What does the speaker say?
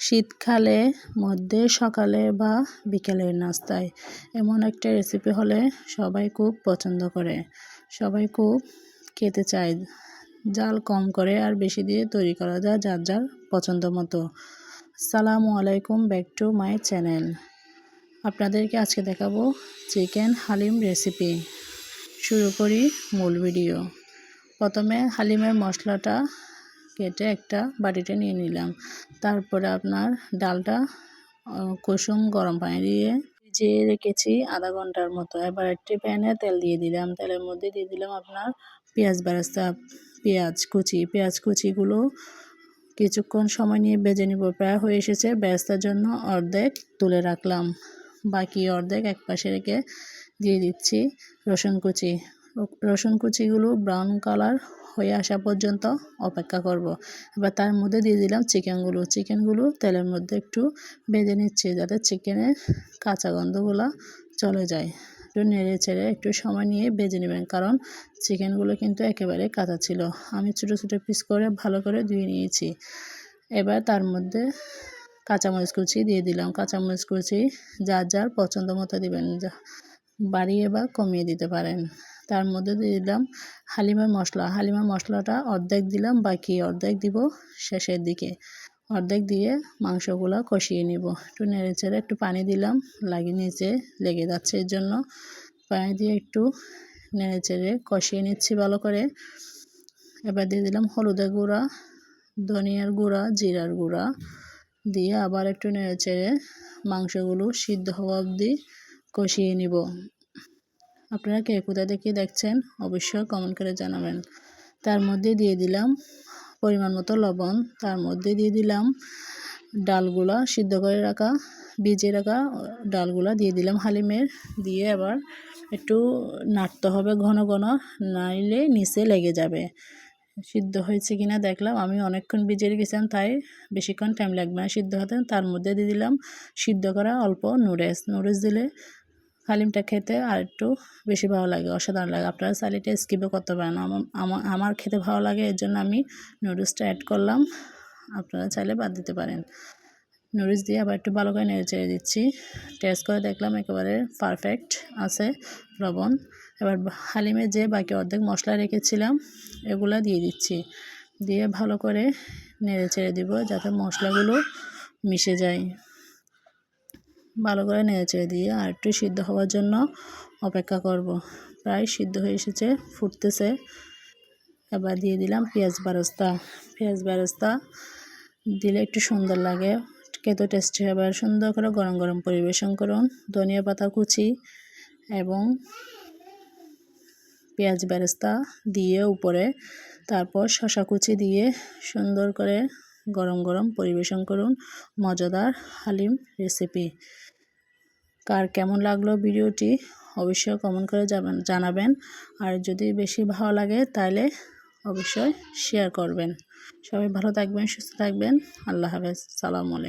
শীতকালে মধ্যে সকালে বা বিকেলের নাস্তায় এমন একটা রেসিপি হলে সবাই খুব পছন্দ করে। সবাই খুব খেতে চায়। জাল কম করে আর বেশি দিয়ে তৈরি করা যায় যার যার পছন্দ মতো। সালামু আলাইকুম ব্যাক টু মাই চ্যানেল। আপনাদেরকে আজকে দেখাবো চিকেন হালিম রেসিপি শুরু করি মূল ভিডিও। প্রথমে হালিমের মশলাটা কেটে একটা বাটিতে নিয়ে নিলাম। তারপরে আপনার ডালটা কুসুম গরম পানি দিয়ে ভিজিয়ে রেখেছি আধা ঘণ্টার মতো। এবার একটি প্যানে তেল দিয়ে দিলাম। তেলের মধ্যে দিয়ে দিলাম আপনার পেঁয়াজ বেরেস্তা, পেঁয়াজ কুচি। পেঁয়াজ কুচিগুলো কিছুক্ষণ সময় নিয়ে বেজে নিব। প্রায় হয়ে এসেছে। বেরেস্তার জন্য অর্ধেক তুলে রাখলাম। বাকি অর্ধেক এক পাশে রেখে দিয়ে দিচ্ছি রসুন কুচি। রসুন কুচিগুলো ব্রাউন কালার হয়ে আসা পর্যন্ত অপেক্ষা করব। এবার তার মধ্যে দিয়ে দিলাম চিকেনগুলো। চিকেনগুলো তেলের মধ্যে একটু বেজে নিচ্ছি যাতে চিকেনের কাঁচা গন্ধগুলো চলে যায়। একটু নেড়ে চেড়ে একটু সময় নিয়ে বেজে নেবেন, কারণ চিকেনগুলো কিন্তু একেবারে কাঁচা ছিল। আমি ছোটো ছোটো পিস করে ভালো করে ধুয়ে নিয়েছি। এবার তার মধ্যে কাঁচামরিচ কুচি দিয়ে দিলাম। কাঁচামরিচ কুচি যার যার পছন্দ মতো দিবেন। বাড়িয়ে বা কমিয়ে দিতে পারেন। তার মধ্যে দিয়ে দিলাম হালিমার মশলা। হালিমার মশলাটা অর্ধেক দিলাম, বাকি অর্ধেক দিব শেষের দিকে। অর্ধেক দিয়ে মাংসগুলো কষিয়ে নিব। একটু নেড়ে চেড়ে একটু পানি দিলাম, লাগিয়ে নিচে লেগে যাচ্ছে এর জন্য। পানি দিয়ে একটু নেড়ে চেড়ে কষিয়ে নিচ্ছি ভালো করে। এবার দিয়ে দিলাম হলুদের গুঁড়া, ধনিয়ার গুঁড়া, জিরার গুঁড়া। দিয়ে আবার একটু নেড়ে চেড়ে মাংসগুলো সিদ্ধ হওয়া অবধি কষিয়ে নিব। আপনারা কে কোথা থেকে দেখছেন অবশ্যই কমেন্ট করে জানাবেন। তার মধ্যে দিয়ে দিলাম পরিমাণ মতো লবণ, তার মধ্যে দিয়ে দিলাম ডালগুলা সিদ্ধ করে রাখা ভিজিয়ে রাখা ডালগুলা দিয়ে দিলাম হালিমের। দিয়ে আবার একটু নাড়তে হবে ঘন ঘন, নাইলে নিচে লেগে যাবে। সিদ্ধ হয়েছে কিনা দেখলাম। আমি অনেকক্ষণ ভিজে রেখেছিলাম, তাই বেশিক্ষণ টাইম লাগবে না। সিদ্ধ হতে তার মধ্যে দিয়ে দিলাম সিদ্ধ করা অল্প নুডলস। নুডলস দিলে হালিমটা খেতে আর একটু বেশি ভালো লাগে, অসাধারণ লাগে। আপনারা সালিটা স্কিপও করতে পারেন। আমার আমার খেতে ভালো লাগে, এর জন্য আমি নুডলসটা অ্যাড করলাম। আপনারা চাইলে বাদ দিতে পারেন। নুডলস দিয়ে আবার একটু ভালো করে নেড়ে চেড়ে দিচ্ছি। টেস্ট করে দেখলাম একেবারে পারফেক্ট আছে, লবণ। এবার হালিমে যে বাকি অর্ধেক মশলা রেখেছিলাম, এগুলা দিয়ে দিচ্ছি। দিয়ে ভালো করে নেড়ে চেড়ে দিব যাতে মশলাগুলো মিশে যায়। ভালো করে নেড়ে চেড়ে দিয়ে আর একটু সিদ্ধ হওয়ার জন্য অপেক্ষা করব। প্রায় সিদ্ধ হয়ে এসেছে, ফুটতেছে। এবার দিয়ে দিলাম পেঁয়াজ বারস্তা। পেঁয়াজ বারস্তা দিলে একটু সুন্দর লাগে। খেতে টেস্টি হবে আর সুন্দর করে গরম গরম পরিবেশন করুন। ধনিয়া পাতা কুচি এবং পেঁয়াজ বেরেস্তা দিয়ে উপরে, তারপর শশা কুচি দিয়ে সুন্দর করে গরম গরম পরিবেশন করুন। মজাদার হালিম রেসিপি কার কেমন লাগল ভিডিওটি অবশ্যই কমেন্ট করে জানাবেন। আর যদি বেশি ভালো লাগে তাহলে অবশ্যই শেয়ার করবেন। সবাই ভালো থাকবেন, সুস্থ থাকবেন। আল্লাহ হাফেজ। সালামু আলাইকুম।